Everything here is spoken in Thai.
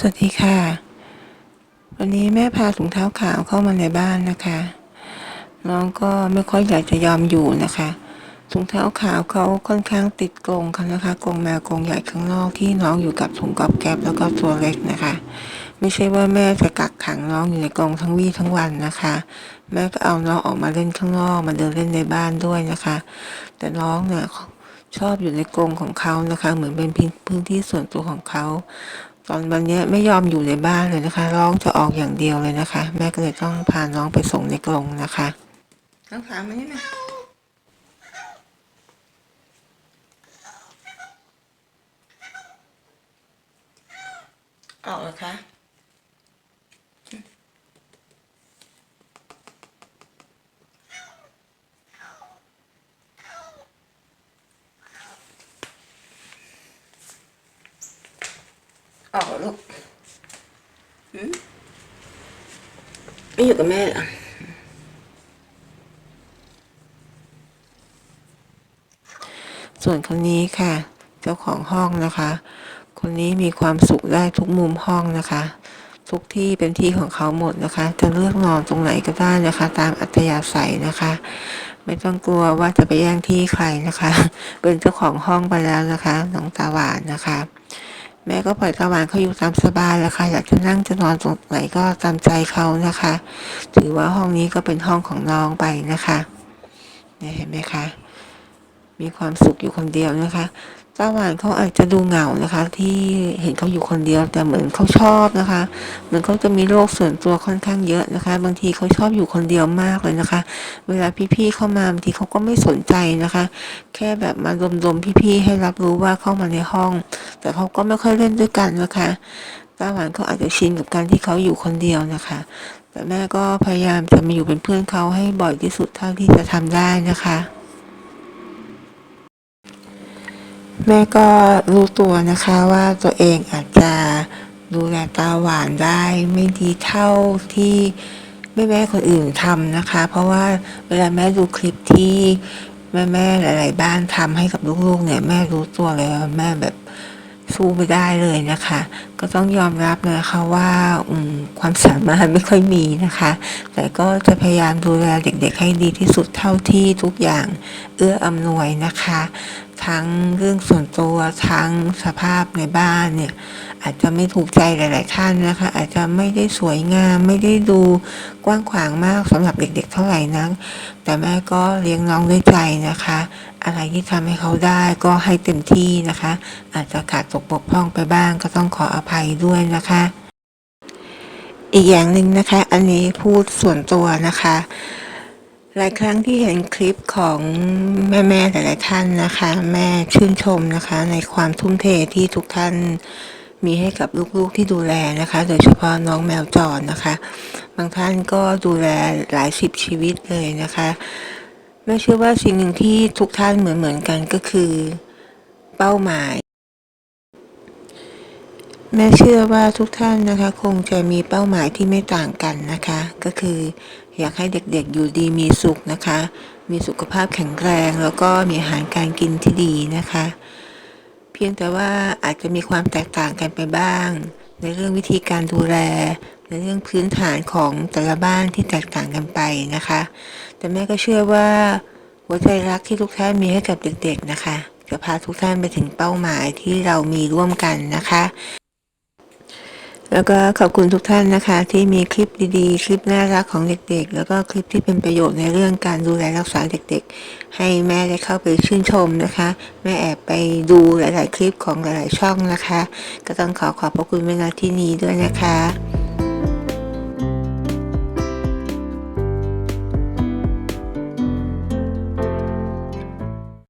สวัสดีค่ะ วันนี้แม่พาถุงเท้าขาวเข้ามาในบ้านนะคะ น้องก็ไม่ค่อยอยากจะยอมอยู่นะคะถุงเท้าขาวเขาค่อนข้างติดกรงค่ะนะคะกรงแมวกรงใหญ่ข้างนอกที่น้องอยู่กับถุงกอบแก๊บแล้วก็ตัวเล็กนะคะ ไม่ใช่ว่าแม่จะกักขังน้องอยู่ในกรงทั้งวี่ทั้งวันนะคะ แม่ก็เอาน้องออกมาเล่นข้างนอกมาเดินเล่นในบ้านด้วยนะคะ แต่น้องเนี่ยชอบอยู่ในกรงของเขานะคะ เหมือนเป็นพื้นที่ส่วนตัวของเขา ตอนวันนี้ไม่ยอมอยู่ในบ้านเลยนะคะ ร้องจะออกอย่างเดียวเลยนะคะ แม่ก็เลยต้องพาน้องไปส่งในกรงนะคะน้องสามานี่มาออกเหรอคะ เหรอลูกหืมไม่อยู่กับแม่เหรอส่วนคนนี้ค่ะ เจ้าของห้องนะคะ คนนี้มีความสุขได้ทุกมุมห้องนะคะ ทุกที่เป็นที่ของเขาหมดนะคะ จะเลือกนอนตรงไหนก็ได้นะคะ ตามอัธยาศัยนะคะ ไม่ต้องกลัวว่าจะไปแย่งที่ใครนะคะ เป็นเจ้าของห้องไปแล้วนะคะ น้องตาหวานนะคะ แม่ก็ปล่อยตาหวานเขาอยู่ตามสบายแล้วค่ะอยากจะนั่งจะนอนตรงไหนก็ตามใจเขานะคะ ถือว่าห้องนี้ก็เป็นห้องของน้องไปนะคะเนี่ยเห็นไหมคะ มีความสุขอยู่คนเดียวนะคะตาหวานเขาอาจจะดูเหงานะคะ ที่เห็นเขาอยู่คนเดียวแต่เหมือนเขาชอบนะคะเหมือนเขาจะมีโลกส่วนตัวค่อนข้างเยอะนะคะ บางทีเขาชอบอยู่คนเดียวมากเลยนะคะ เวลาพี่ๆเข้ามาบางทีเขาก็ไม่สนใจนะคะ แค่แบบมาดมๆพี่ๆให้รับรู้ว่าเข้ามาในห้อง แต่เขาก็ไม่ค่อยเล่นด้วยกันนะคะตาหวานเขาอาจจะชินกับการที่เขาอยู่คนเดียวนะคะ แต่แม่ก็พยายามจะมาอยู่เป็นเพื่อนเขาให้บ่อยที่สุดเท่าที่จะทำได้นะคะ แม่ก็รู้ตัวนะคะว่าตัวเองอาจจะดูแลตาหวานได้ไม่ดีเท่าที่แม่แม่ๆคนอื่นทำนะคะ เพราะว่าเวลาแม่ดูคลิปที่แม่แม่ๆหลาย ๆ บ้านทำให้กับลูก ๆ เนี่ยแม่รู้ตัวเลยว่าแม่แบบ สู้ไม่ได้เลยนะคะ ก็ต้องยอมรับนะคะว่าความสามารถไม่ค่อยมีนะคะ แต่ก็จะพยายามดูแลเด็กๆให้ดีที่สุดเท่าที่ทุกอย่างเอื้ออำนวยนะคะ ทั้งเรื่องส่วนตัวทั้งสภาพในบ้านเนี่ย อาจจะไม่ถูกใจหลาย ๆ ท่านนะคะ อาจจะไม่ได้สวยงาม ไม่ได้ดูกว้างขวางมากสำหรับเด็ก ๆ เท่าไหร่นักแต่แม่ก็เลี้ยงน้องด้วยใจนะคะ อะไรที่ทำให้เขาได้ก็ให้เต็มที่นะคะ อาจจะขาดตกบกพร่องไปบ้างก็ต้องขออภัยด้วยนะคะอีกอย่างหนึ่งนะคะ อันนี้พูดส่วนตัวนะคะ หลายครั้งที่เห็นคลิปของแม่ๆหลายๆท่านนะคะ แม่ชื่นชมนะคะ ในความทุ่มเทที่ทุกท่านมีให้กับลูกๆที่ดูแลนะคะ โดยเฉพาะน้องแมวจรนะคะ บางท่านก็ดูแลหลายสิบชีวิตเลยนะคะแม่เชื่อว่าสิ่งหนึ่งที่ทุกท่านเหมือนๆกันก็คือเป้าหมาย แม่เชื่อว่าทุกท่านนะคะ คงจะมีเป้าหมายที่ไม่ต่างกันนะคะ ก็คือ อยากให้เด็กๆอยู่ดีมีสุขนะคะ มีสุขภาพแข็งแรงแล้วก็มีอาหารการกินที่ดีนะคะ เพียงแต่ว่าอาจจะมีความแตกต่างกันไปบ้าง ในเรื่องวิธีการดูแล ในเรื่องพื้นฐานของแต่ละบ้านที่แตกต่างกันไปนะคะ แต่แม่ก็เชื่อว่าหัวใจรักที่ทุกท่านมีให้กับเด็กๆนะคะจะพาทุกท่านไปถึงเป้าหมายที่เรามีร่วมกันนะคะ แล้วก็ขอบคุณทุกท่านนะคะ ที่มีคลิปดีๆ คลิปน่ารักของเด็กๆ แล้วก็คลิปที่เป็นประโยชน์ในเรื่องการดูแลรักษาเด็กๆ ให้แม่ได้เข้าไปชื่นชมนะคะ แม่แอบไปดูหลายๆ คลิปของหลายๆช่องนะคะ ก็ต้องขอขอบพระคุณเวลาที่นี้ด้วยนะคะ